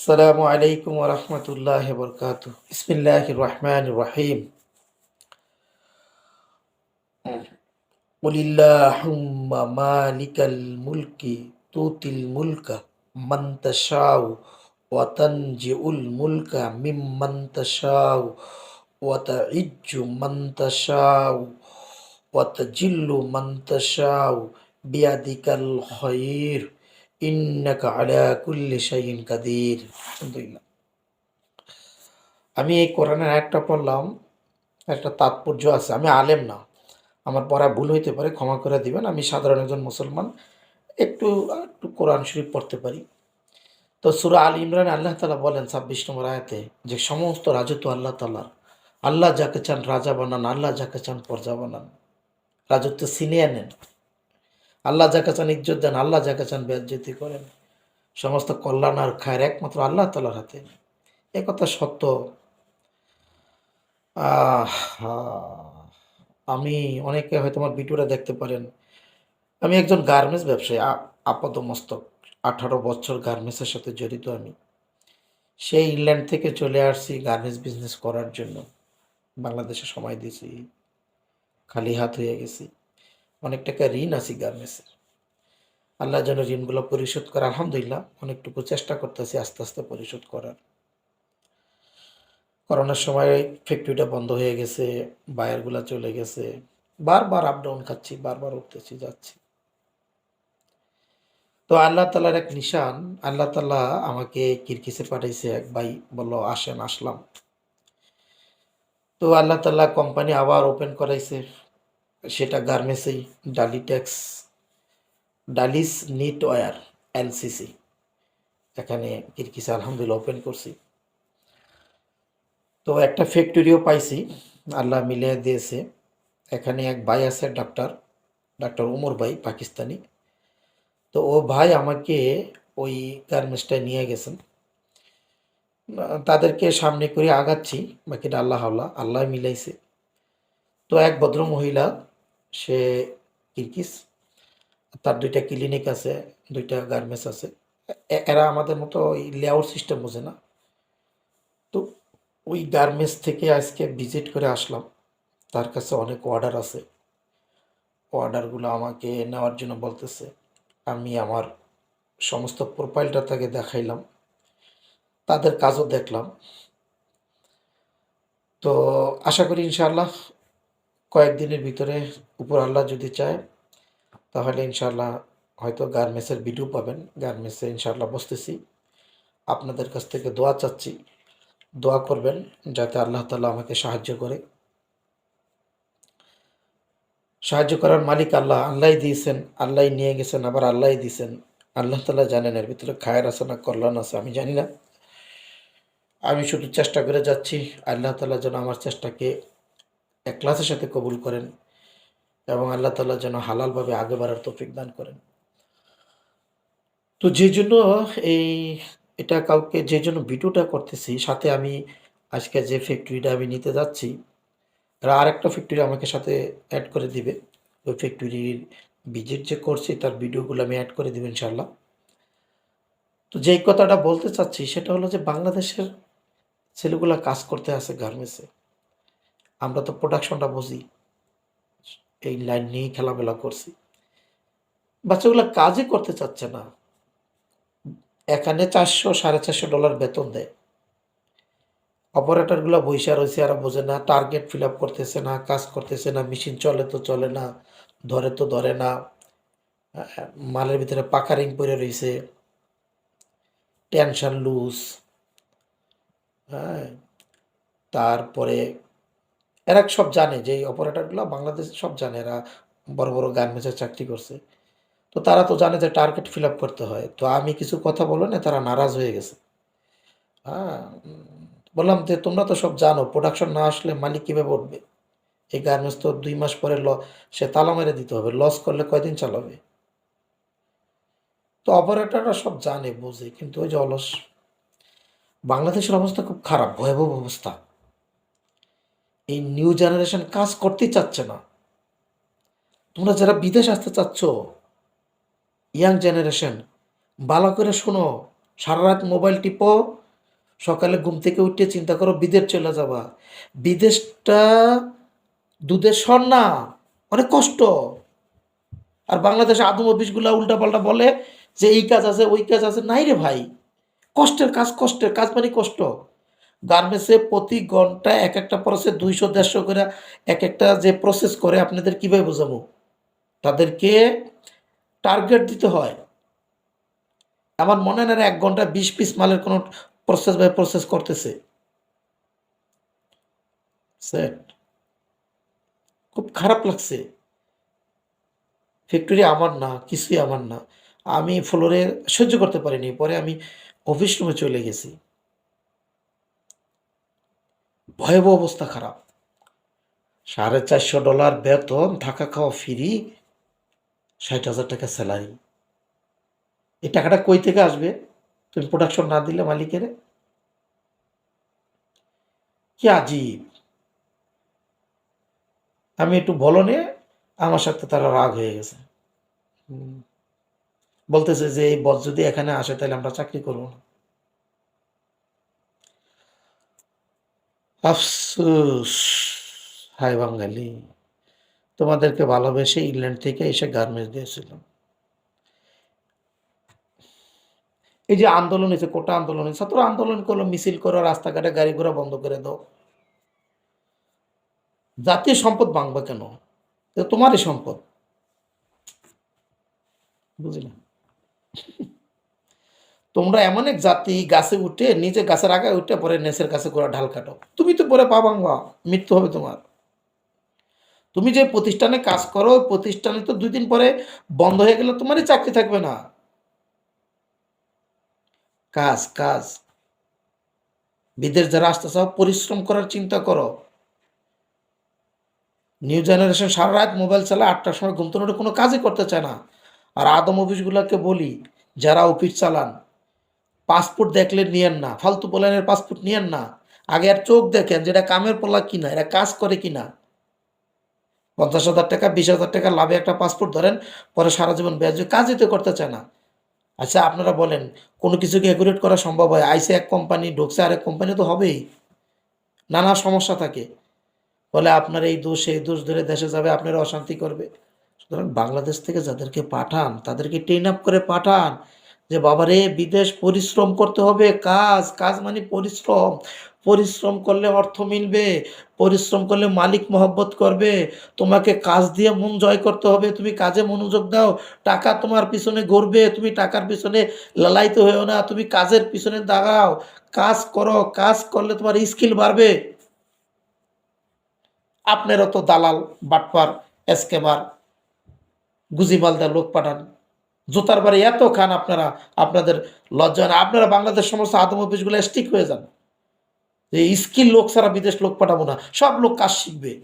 السلام عليكم ورحمة الله وبركاته. بسم الله الرحمن الرحيم. قل اللهم مالك الملك تؤتي الملك من تشاء وتنزع الملك ممن تشاء وتعز من تشاء وتجل من تشاء بيدك الخير. আলা কাদির। আমি এই কোরআনের একটা পড়লাম, একটা তাৎপর্য আছে। আমি আলেম না, আমার পড়া ভুল হইতে পারে, ক্ষমা করে দিবেন। আমি সাধারণ একজন মুসলমান, একটু একটু কোরআন শরীফ পড়তে পারি। তো সুরা আল ইমরান, আল্লাহ তালা বলেন ছাব্বিশ নম্বর আয়াতে যে সমস্ত রাজত্ব আল্লাহ তালার আল্লাহ যাকে চান রাজা বানান, আল্লাহ যাকে চান পর্যা বানান। রাজত্ব সিনিয়া নেন। আল্লাহ যাকে চান ইজ্জত দেন, আল্লাহ যাকে চান বেজ্জতি করেন। সমস্ত কল্যাণ আর খায়ের একমাত্র আল্লাহ তালার হাতে। এ কথা সত্য। আমি অনেকে হয়তো আমার ভিডিওটা দেখতে পারেন। আমি একজন গার্মেন্টস ব্যবসায়ী, আ- আপাতমস্তক আঠারো বছর গার্মেন্টসের সাথে জড়িত আমি। সেই ইংল্যান্ড থেকে চলে আসছি গার্মেন্টস বিজনেস করার জন্য। বাংলাদেশে সময় দিয়েছি। খালি হাত হয়ে গেছি। অনেক টাকা ঋণ আছি গার্মেন্টসের আল্লাহ যেন ঋণগুলো পরিশোধ করে, আলহামদুলিল্লাহ, অনেকটুকু চেষ্টা করতেছি আস্তে আস্তে পরিশোধ করার। করোনার সময় ফ্যাক্টরিটা বন্ধ হয়ে গেছে, বায়ারগুলা চলে গেছে। বারবার আপ ডাউন খাচ্ছি, বারবার উঠতেছি, যাচ্ছি। তো আল্লাহ তালার এক নিশান, আল্লাহ তালা আমাকে কিরকিসে পাঠাইছে, এক ভাই বলল, আসেন, আসলাম। তো আল্লাহ তালা কোম্পানি আবার ওপেন করাইছে। সেটা গার্মেন্টসেই ডালিটেক্স ডালিস, নিট ওয়ার এলসিসি এখানে কিরকিসে আলহামদুলিল্লাহ ওপেন করছি। তো একটা ফ্যাক্টরিও পাইছি, আল্লাহ মিলিয়ে দিয়েছে। এখানে এক ভাই আছে, ডাক্তার ডাক্তার উমর ভাই, পাকিস্তানি। তো ও ভাই আমাকে ওই গার্মেন্টসটায় নিয়ে গেছেন। তাদেরকে সামনে করে আগাচ্ছি, বাকিটা আল্লাহ আল্লাহ আল্লাহ মিলাইছে। তো এক ভদ্র মহিলা সে কিরকিস তার দুইটা ক্লিনিক আছে, দুইটা গার্মেন্টস আছে। এরা আমাদের মতো ওই লেআউট সিস্টেম বোঝে না। তো ওই গার্মেন্টস থেকে আজকে ভিজিট করে আসলাম। তার কাছে অনেক অর্ডার আছে। অর্ডারগুলো আমাকে নেওয়ার জন্য বলতেছে, আমি আমার সমস্ত প্রোফাইলটা তাকে দেখাইলাম। তাদের কাজও দেখলাম। তো আশা করি ইনশাআল্লাহ কয়েকদিনের ভিতরে উপর আল্লাহ যদি চায়, তাহলে ইনশাআল্লাহ হয়তো গার্মেন্টসের ভিডিও পাবেন। গার্মেন্টসে ইনশাআল্লাহ বসতেছি। আপনাদের কাছ থেকে দোয়া চাচ্ছি। দোয়া করবেন যাতে আল্লাহ তালা আমাকে সাহায্য করে। সাহায্য করার মালিক আল্লাহ আল্লাহ দিয়েছেন আল্লাহ নিয়ে গেছেন, আবার আল্লাহ দিয়েছেন আল্লাহ তালা জানেন এর ভিতরে খায়ের আছে না কল্যাণ আছে, আমি জানি না। আমি শুধু চেষ্টা করে যাচ্ছি, আল্লাহ তালা যেন আমার চেষ্টাকে একলাসের সাথে কবুল করেন এবং আল্লাহ তালা যেন হালালভাবে আগে বাড়ার তৌফিক দান করেন। তো যে জন্য এই, এটা কাউকে যে জন্য ভিডিওটা করতেছি, সাথে আমি আজকে যে ফ্যাক্টরিটা আমি নিতে যাচ্ছি, তারা আর একটা ফ্যাক্টরি আমাকে সাথে অ্যাড করে দিবে। ওই ফ্যাক্টরির ভিজিট যে করছি, তার ভিডিওগুলো আমি অ্যাড করে দিব ইনশাল্লাহ তো যেই কথাটা বলতে চাচ্ছি, সেটা হলো যে বাংলাদেশের ছেলেগুলা কাজ করতে আসে গার্মেন্টসে। আমরা তো প্রোডাকশনটা বুঝি। এই লাইন নিয়েই খেলামেলা করছি। বাচ্চাগুলো কাজই করতে চাচ্ছে না। এখানে চারশো, সাড়ে চারশো ডলার বেতন দেয়। অপারেটরগুলো বৈশা রয়েছে আর বোঝে না টার্গেট ফিল আপ করতেছে না, কাজ করতেছে না মেশিন চলে তো চলে না, ধরে তো ধরে না মালের ভিতরে পাকারিং পরে রয়েছে টেনশন লুজ হ্যাঁ তারপরে এরা সব জানে যে এই অপারেটরগুলো বাংলাদেশ সব জানে, এরা বড় বড় গার্মেন্টসে চাকরি করছে। তো তারা তো জানে যে টার্গেট ফিল আপ করতে হয়। তো আমি কিছু কথা বলো না, তারা নারাজ হয়ে গেছে। হ্যাঁ বললাম যে তোমরা তো সব জানো প্রোডাকশন না আসলে মালিক কীভাবে উঠবে? এই গার্মেন্টস তো দুই মাস পরে ল, সে তালা মেরে দিতে হবে লস করলে কয়দিন চালাবে? তো অপারেটররা সব জানে, বোঝে, কিন্তু ওই যে অলস। বাংলাদেশের অবস্থা খুব খারাপ, ভয়াবহ অবস্থা। এই নিউ জেনারেশন কাজ করতেই চাচ্ছে না। তোমরা যারা বিদেশ আসতে চাচ্ছ ইয়াং জেনারেশন ভালো করে শোনো, সারা রাত মোবাইল টিপো, সকালে ঘুম থেকে উঠে চিন্তা করো বিদেশ চলে যাবা। বিদেশটা দুধের স্বর না, অনেক কষ্ট। আর বাংলাদেশে আদম অফিসগুলা উল্টাপাল্টা বলে যে এই কাজ আছে, ওই কাজ আছে। নাই রে ভাই, কষ্টের কাজ কষ্টের, কাজ মানে কষ্ট। গার্মেন্টসে প্রতি ঘণ্টা এক একটা প্রসেস দুইশো, দেড়শো করে এক একটা যে প্রসেস করে আপনাদের কীভাবে বোঝাবো? তাদেরকে টার্গেট দিতে হয়। আমার মনে না এক ঘণ্টা বিশ পিস মালের কোনো প্রসেস বাই প্রসেস করতেছে। সেট খুব খারাপ লাগছে। ফ্যাক্টরি আমার না, কিছুই আমার না। আমি ফ্লোরে সহ্য করতে পারিনি। পরে আমি অফিস রুমে চলে গেছি। ভয়াবহ অবস্থা খারাপ। সাড়ে চারশো ডলার বেতন, থাকা খাওয়া ফ্রি ষাট হাজার টাকা স্যালারি এই টাকাটা কই থেকে আসবে? তুমি প্রোডাকশন না দিলে মালিকের? কি আজীব। আমি একটু বলো নিয়ে আমার সাথে তারা রাগ হয়ে গেছে। বলতেছে যে, এই বস যদি এখানে আসে, তাহলে আমরা চাকরি করব না। আফসোস। হাই বাঙালি, তোমাদেরকে ভালোবেসে ইংল্যান্ড থেকে এসে গার্মেন্টস দিয়েছিলাম। এই যে আন্দোলন হয়েছে, কোটা আন্দোলন হয়েছে, ছাত্র আন্দোলন করল, মিছিল করো, রাস্তাঘাটে গাড়ি ঘোড়া বন্ধ করে দাও। জাতীয় সম্পদ ভাঙবে কেন? তোমারই সম্পদ। বুঝলি? তোমরা এমন এক জাতি গাছে উঠে নিচে গাছের আগায় উঠে পরে নেচের কাছে করে ঢাল কাটো। তুমি তো পরে পা ভাঙবা মৃত্যু হবে তোমার। তুমি যে প্রতিষ্ঠানে কাজ করো, ওই প্রতিষ্ঠানে তো দুই দিন পরে বন্ধ হয়ে গেলে তোমারই চাকরি থাকবে না। কাজ কাজ। বিদেশ যারা আসতে চাও পরিশ্রম করার চিন্তা করো। নিউ জেনারেশন সারা রাত মোবাইল চালায়, আটটার সময় ঘুমতে কোনো কাজই করতে চায় না। আর আদম অফিসগুলোকে বলি, যারা অফিস চালান পাসপোর্ট দেখলে নিয়েন না, ফালতু পোলানের পাসপোর্ট নিয়েন না। আগে আর চোখ দেখেন যেটা কামের পোলা কিনা এরা কাজ করে কিনা। পঞ্চাশ হাজার টাকা, বিশ হাজার টাকা লাভে একটা পাসপোর্ট ধরেন, পরে সারা জীবন ব্যাজ কাজই তো করতে চায় না। আচ্ছা আপনারা বলেন, কোনো কিছুকে অ্যাকুরেট করা সম্ভব হয়? আইসে এক কোম্পানি ঢুকছে আরেক কোম্পানি তো হবেই। নানা সমস্যা থাকে। বলে আপনার এই দোষ এই দোষ ধরে দেশে যাবে, আপনারা অশান্তি করবে। সুতরাং বাংলাদেশ থেকে যাদেরকে পাঠান, তাদেরকে ট্রেন আপ করে পাঠান। যে বাবারে, বিদেশ পরিশ্রম করতে হবে, কাজ কাজ মানে পরিশ্রম। পরিশ্রম করলে অর্থ মিলবে, পরিশ্রম করলে মালিক মহব্বত করবে। তোমাকে কাজ দিয়ে মন জয় করতে হবে, তুমি কাজে মনোযোগ দাও, টাকা তোমার পিছনে গড়বে তুমি টাকার পিছনে লালায়িত হয়েও না, তুমি কাজের পিছনে দাঁড়াও। কাজ করো, কাজ করলে তোমার স্কিল বাড়বে। আপনারও তো দালাল, বাটপার এসকেবার গুজিমালদা লোক পাঠান। জুতার বাড়ি এত খান আপনারা, আপনাদের লজ্জা না। আপনারা বাংলাদেশ সমস্ত আদম অফিসগুলো স্টিক হয়ে যান। যে স্কিল লোক ছাড়া বিদেশ লোক পাঠাবো না। সব লোক কাজ শিখবে।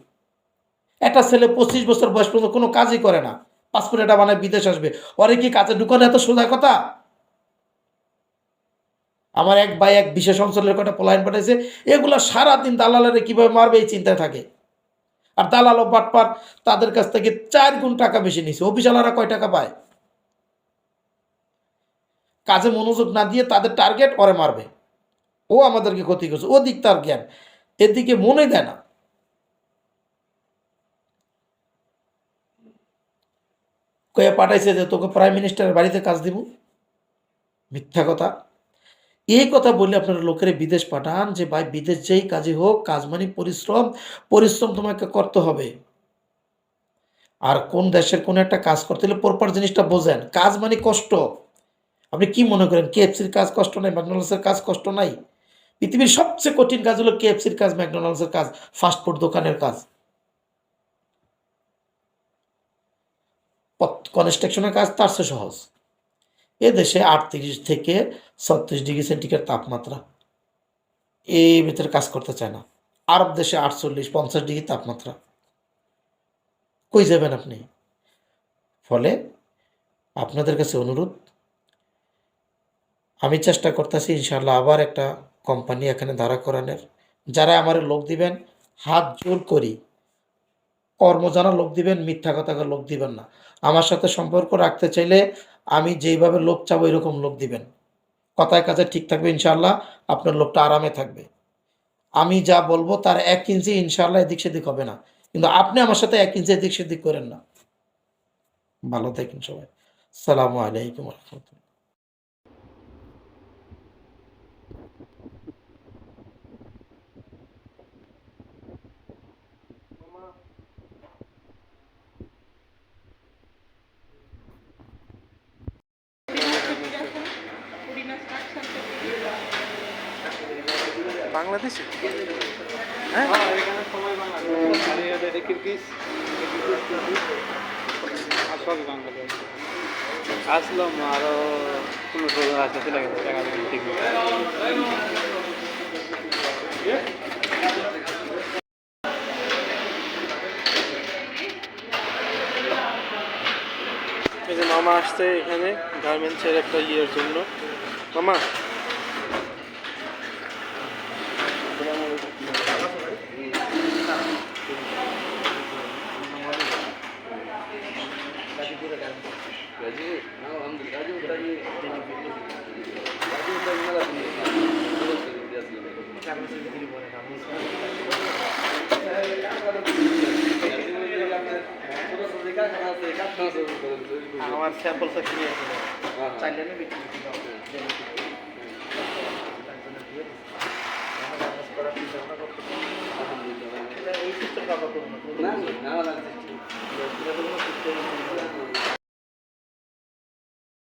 একটা ছেলে পঁচিশ বছর বয়স পর্যন্ত কোনো কাজই করে না। পাসপোর্ট এটা বানায় বিদেশ আসবে। ওরে কি কাজে ঢুকানো এত সোজা কথা? আমার এক ভাই এক বিশেষ অঞ্চলের কটা পলায়ন পাঠাইছে। এগুলো সারাদিন দালালের কীভাবে মারবে এই চিন্তায় থাকে। আর দালাল ও বাটপার, তাদের কাছ থেকে চার গুণ টাকা বেশি নিছে। অফিসালারা কয় টাকা পায়? কাজে মনোযোগ না দিয়ে তাদের টার্গেট ওরে মারবে। ও আমাদেরকে ক্ষতি করছে, ও দিক তার জ্ঞান। এদিকে মনে দেয় না। কয়ে পাঠাইছে যে, তোকে প্রাইম মিনিস্টারের বাড়িতে কাজ দিব? মিথ্যা কথা। এই কথা বললে আপনারা লোকের বিদেশ পাঠান যে, ভাই, বিদেশ যেই কাজে হোক, কাজ মানে পরিশ্রম। পরিশ্রম তোমাকে করতে হবে। আর কোন দেশের কোন একটা কাজ করতে হলে পরপর জিনিসটা বোঝেন। কাজ মানে কষ্ট। আপনি কি মনে করেন কেএফসির কাজ কষ্ট নাই ম্যাকডোনাল্ডসের কাজ কষ্ট নাই? পৃথিবীর সবচেয়ে কঠিন কাজ হলো কেএফসির কাজ ম্যাকডোনাল্ডসের কাজ ফাস্টফুড দোকানের কাজ। কনস্ট্রাকশনের কাজ তার চেয়ে সহজ। এ দেশে আটত্রিশ থেকে ছত্রিশ ডিগ্রি সেন্টিগ্রেড তাপমাত্রা। এই ভিতরে কাজ করতে চায় না। আরব দেশে আটচল্লিশ, পঞ্চাশ ডিগ্রি তাপমাত্রা। কই যাবেন আপনি? ফলে আপনাদের কাছে অনুরোধ আমি চেষ্টা করতেছি ইনশাল্লাহ আবার একটা কোম্পানি এখানে দাঁড়া করানোর। যারা আমার লোক দিবেন, হাত জোর করি। কর্ম জানা লোক দিবেন, মিথ্যা কথা লোক দিবেন না। আমার সাথে সম্পর্ক রাখতে চাইলে আমি যেইভাবে লোক চাবো, এরকম লোক দিবেন। কথায় কাজে ঠিক থাকবে ইনশাল্লাহ আপনার লোকটা আরামে থাকবে। আমি যা বলব তার এক ইঞ্চি ইনশাল্লাহ এদিক সেদিক হবে না। কিন্তু আপনি আমার সাথে এক ইঞ্চি এদিক সেদিক করেন না। ভালো থাকেন সবাই। সালামু আলাইকুম রহমতুল্লাহ। বাংলাদেশে? হ্যাঁ? সবাই সবই বাঙালি আসলাম আরও পনেরো ষোলো আসতে চলে গেছে টাকা ঠিক এই যে মামা আসছে এখানে গার্মেন্টসের একটা ইয়ের জন্য। মামা? আমার স্যাম্পল সব কিনে আছে চাইলে আমি বিক্রি এই সিস্টেম কাপড় করব না